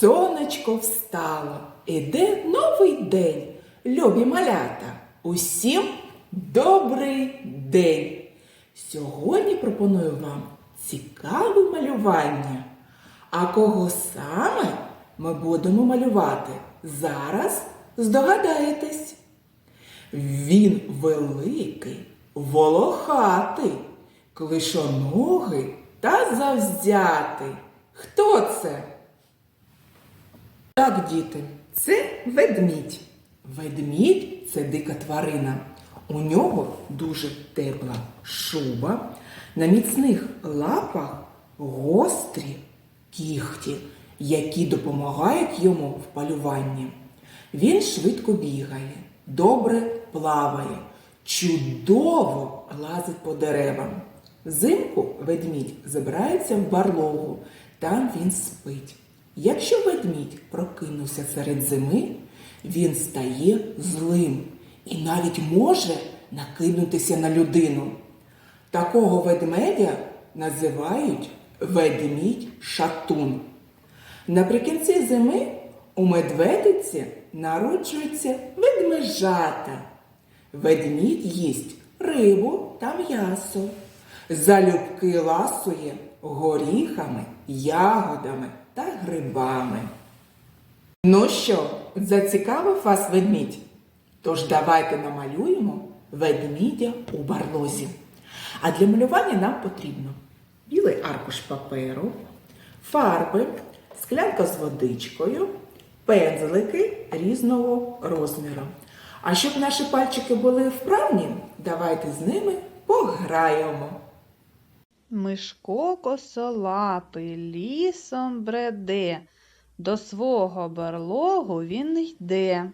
Сонечко встало, іде новий день. Любі малята, усім добрий день. Сьогодні пропоную вам цікаве малювання. А кого саме ми будемо малювати? Зараз здогадаєтесь. Він великий, волохатий, клишоногий та завзятий. Хто це? Так, діти, це ведмідь. Ведмідь це дика тварина. У нього дуже тепла шуба, на міцних лапах гострі кіхті, які допомагають йому в полюванні. Він швидко бігає, добре плаває, чудово лазить по деревам. Взимку ведмідь забирається в барлогу, там він спить. Якщо ведмідь прокинувся серед зими, він стає злим і навіть може накинутися на людину. Такого ведмедя називають ведмідь шатун. Наприкінці зими у медведиці народжуються ведмежата. Ведмідь їсть рибу та м'ясо. Залюбки ласує горіхами, ягодами та грибами. Ну що, зацікавив вас ведмідь? Тож давайте намалюємо ведмідя у барлозі. А для малювання нам потрібно білий аркуш паперу, фарби, склянка з водичкою, пензлики різного розміру. А щоб наші пальчики були вправні, давайте з ними пограємо. Мишко косолапий лісом бреде, до свого берлогу він йде.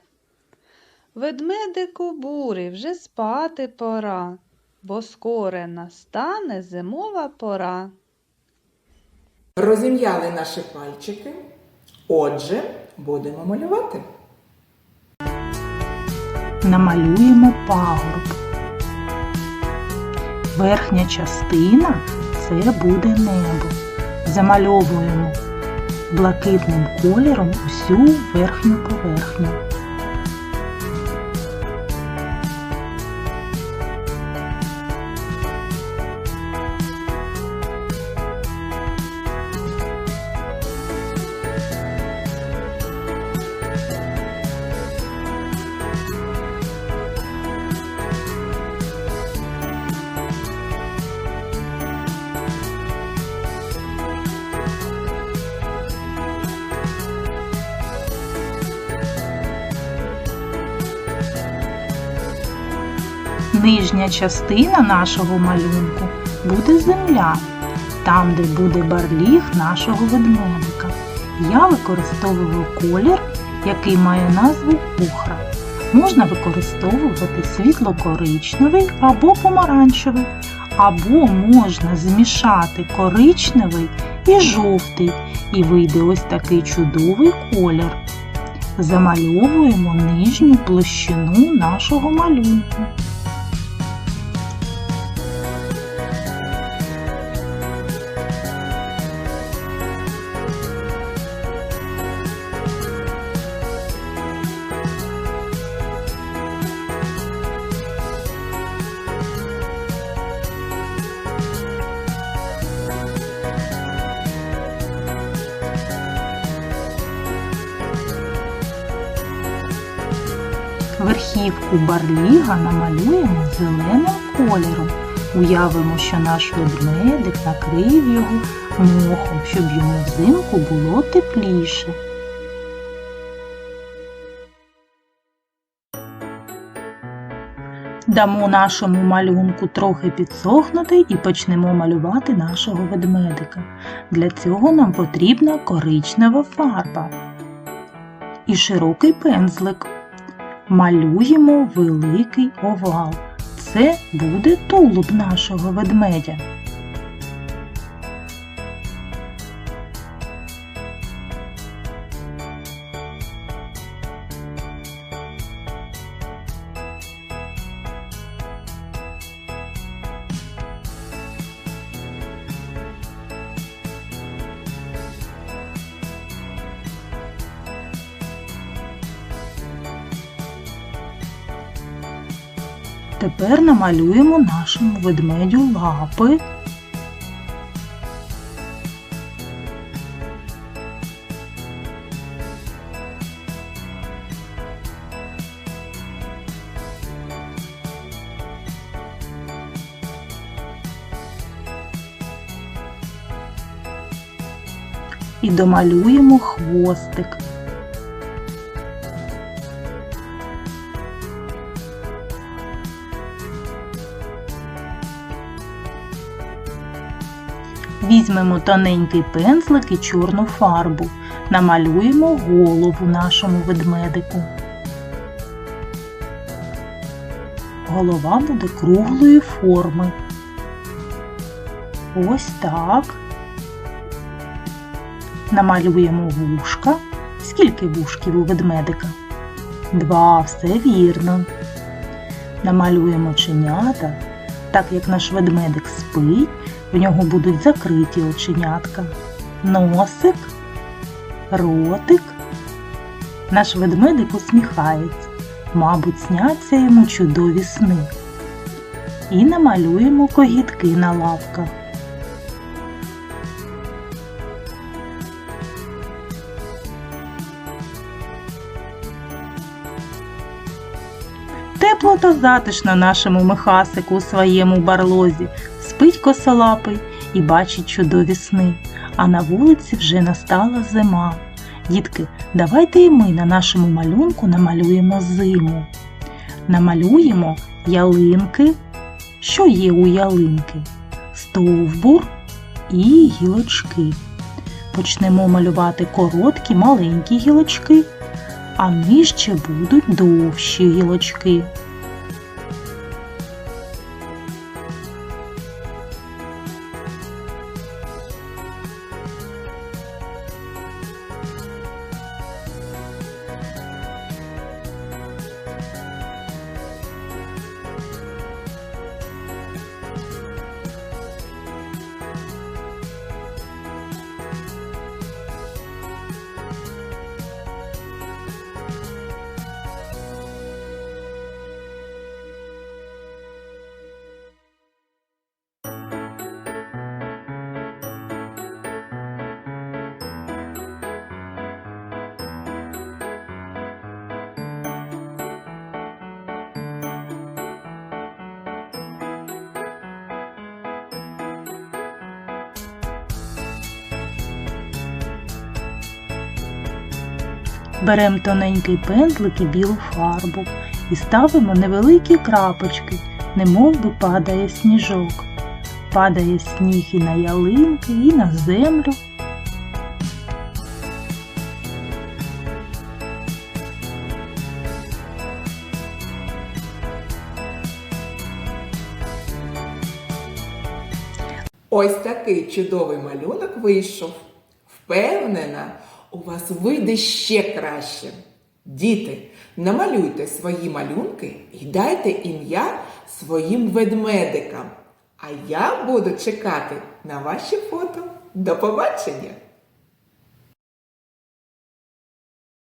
Ведмедику бурі вже спати пора, бо скоро настане зимова пора. Розім'яли наші пальчики. Отже, будемо малювати. намалюємо пагорб. Верхня частина це буде небо. Замальовуємо блакитним кольором усю верхню поверхню. Нижня частина нашого малюнку буде земля, там, де буде барліг нашого ведмедика. Я використовую колір, який має назву охра. Можна використовувати світло-коричневий або помаранчевий, або можна змішати коричневий і жовтий, і вийде ось такий чудовий колір. Замальовуємо нижню площину нашого малюнку. Верхівку барліга намалюємо зеленим кольором. Уявимо, що наш ведмедик накрив його мохом, щоб йому взимку було тепліше. Дамо нашому малюнку трохи підсохнути і почнемо малювати нашого ведмедика. Для цього нам потрібна коричнева фарба і широкий пензлик. Малюємо великий овал. Це буде тулуб нашого ведмедя. Тепер намалюємо нашому ведмедю лапи. І домалюємо хвостик. Візьмемо тоненький пензлик і чорну фарбу. Намалюємо голову нашому ведмедику. Голова буде круглої форми. Ось так. Намалюємо вушка. Скільки вушків у ведмедика? Два, все вірно. Намалюємо оченята. Так як наш ведмедик спить, в нього будуть закриті оченятка. Носик, ротик. Наш ведмедик усміхається. Мабуть, сняться йому чудові сни. І намалюємо когітки на лапках. Тепло та затишно нашому Михасику у своєму барлозі. Спить косолапий і бачить чудові сни. А на вулиці вже настала зима. Дітки, давайте і ми на нашому малюнку намалюємо зиму. Намалюємо ялинки. Що є у ялинки? Стовбур і гілочки. Почнемо малювати короткі маленькі гілочки, а нижче будуть довші гілочки. Беремо тоненький пензлик і білу фарбу і ставимо невеликі крапочки, немов би падає сніжок. Падає сніг і на ялинки, і на землю. Ось такий чудовий малюнок вийшов. Впевнена, у вас вийде ще краще. Діти, намалюйте свої малюнки і дайте ім'я своїм ведмедикам. А я буду чекати на ваші фото. До побачення!